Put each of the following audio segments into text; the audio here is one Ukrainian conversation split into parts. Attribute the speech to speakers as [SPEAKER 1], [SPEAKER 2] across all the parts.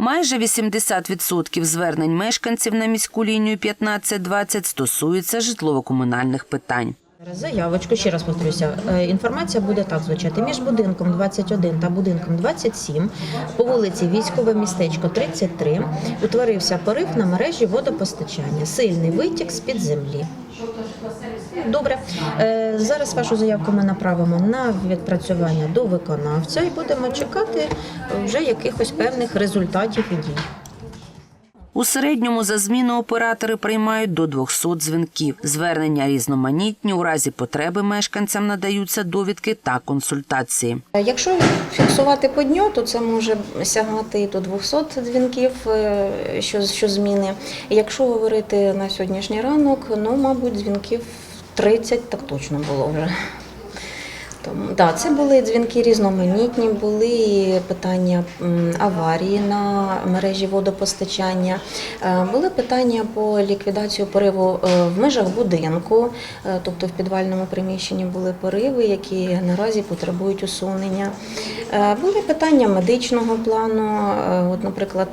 [SPEAKER 1] Майже 80% звернень мешканців на міську лінію 1520 стосуються житлово-комунальних питань.
[SPEAKER 2] Заявочку, ще раз повторюся, е, інформація буде так звучати. Між будинком 21 та будинком 27 по вулиці Військове містечко 33 утворився порив на мережі водопостачання. Сильний витік з-під землі. Добре, Е, зараз вашу заявку ми направимо на відпрацювання до виконавця і будемо чекати вже якихось певних результатів і дій.
[SPEAKER 1] У середньому за зміну оператори приймають до 200 дзвінків. Звернення різноманітні. У разі потреби мешканцям надаються довідки та консультації.
[SPEAKER 2] Якщо фіксувати по дню, то це може сягати і до 200 дзвінків е, що, що зміни. Якщо говорити на сьогоднішній ранок, ну, мабуть, дзвінків 30 так точно було вже. Тому, да, це були дзвінки різноманітні, були питання аварії на мережі водопостачання, е, були питання по ліквідацію пориву е, в межах будинку, е, тобто в підвальному приміщенні були пориви, які наразі потребують усунення. Були питання медичного плану, от, наприклад.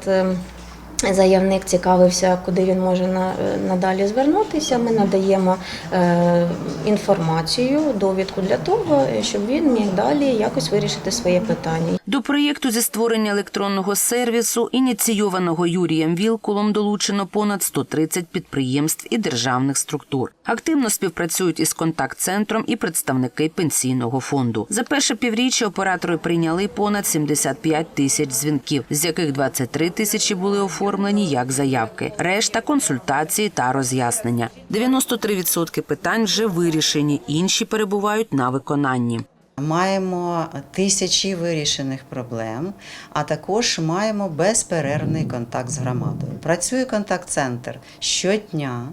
[SPEAKER 2] Е, Заявник цікавився, куди він може на- надалі звернутися. Ми надаємо е, інформацію, довідку для того, щоб він міг далі якось вирішити своє питання.
[SPEAKER 1] До проєкту зі створення електронного сервісу, ініційованого Юрієм Вілкулом, долучено понад 130 підприємств і державних структур. Активно співпрацюють із контакт-центром і представники пенсійного фонду. За перше півріччя оператори прийняли понад 75 тисяч дзвінків, з яких 23 тисячі були оформлені як заявки. Решта консультації та роз'яснення. 93% питань вже вирішені, інші перебувають на виконанні.
[SPEAKER 3] Маємо тисячі вирішених проблем, а також маємо безперервний контакт з громадою. Працює контакт-центр щодня.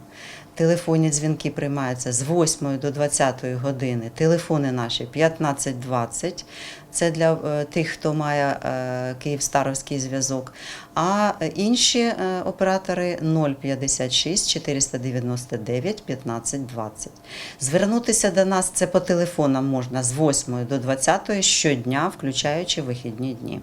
[SPEAKER 3] Телефонні дзвінки приймаються з 8 до 20 години. Телефони наші 1520. Це для е, тих, хто має е, Київстаровський зв'язок. А інші е, оператори 056 499 1520. Звернутися до нас це по телефонам можна з 8 до 20 щодня, включаючи вихідні дні.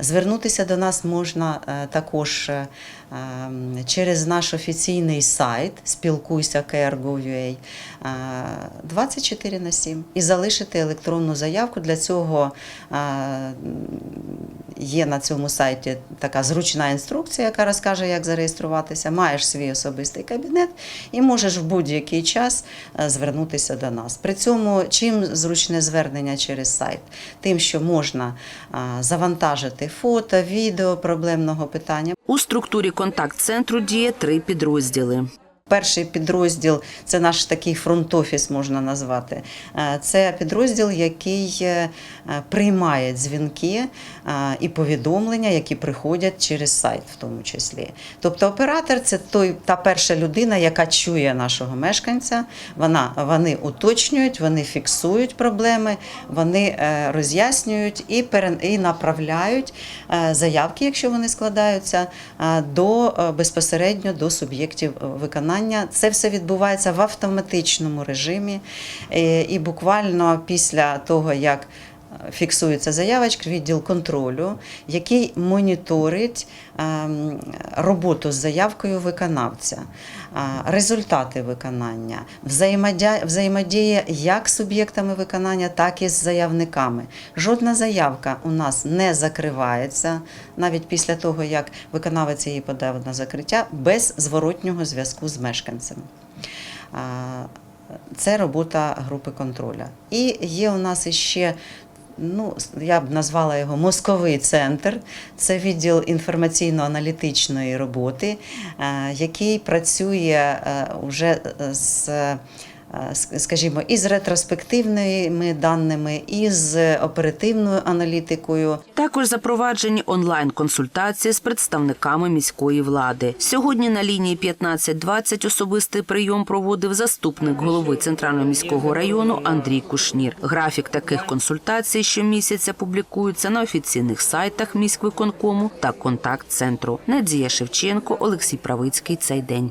[SPEAKER 3] Звернутися до нас можна е, також е, ем, через наш офіційний сайт спілкуйся е, 24 на 7 і залишити електронну заявку. Для цього е, є на цьому сайті така зручна інструкція, яка розкаже, як зареєструватися. Маєш свій особистий кабінет і можеш в будь-який час е, звернутися до нас. При цьому чим зручне звернення через сайт? Тим, що можна е, завантажити фото, відео проблемного питання.
[SPEAKER 1] У структурі контакт-центру діє три підрозділи.
[SPEAKER 3] Перший підрозділ це наш такий фронт-офіс, можна назвати. Е, Це підрозділ, який е, приймає дзвінки е, і повідомлення, які приходять через сайт, в тому числі. Тобто оператор це той, та перша людина, яка чує нашого мешканця. Вона, вони уточнюють, вони фіксують проблеми, вони роз'яснюють і, пере- і направляють заявки, якщо вони складаються, до безпосередньо до суб'єктів е, виконання. Це все відбувається в автоматичному режимі, Е, і буквально після того, як Фіксується заявочка, відділ контролю, який моніторить ем, роботу з заявкою виконавця, результати виконання, взаємодія як з суб'єктами виконання, так і з заявниками. Жодна заявка у нас не закривається навіть після того, як виконавець її подав на закриття, без зворотнього зв'язку з мешканцем. Це робота групи контроля. І є у нас іще Ну, я б назвала його мозковий центр. Це відділ інформаційно-аналітичної роботи, е, який працює вже з, е, скажімо, із ретроспективними даними, і з оперативною аналітикою.
[SPEAKER 1] Також запроваджені онлайн-консультації з представниками міської влади. Сьогодні на лінії 1520 особистий прийом проводив заступник голови центрального міського району Андрій Кушнір. Графік таких консультацій щомісяця публікується на офіційних сайтах міськвиконкому та контакт-центру. Надія Шевченко, Олексій Правицький. Цей день.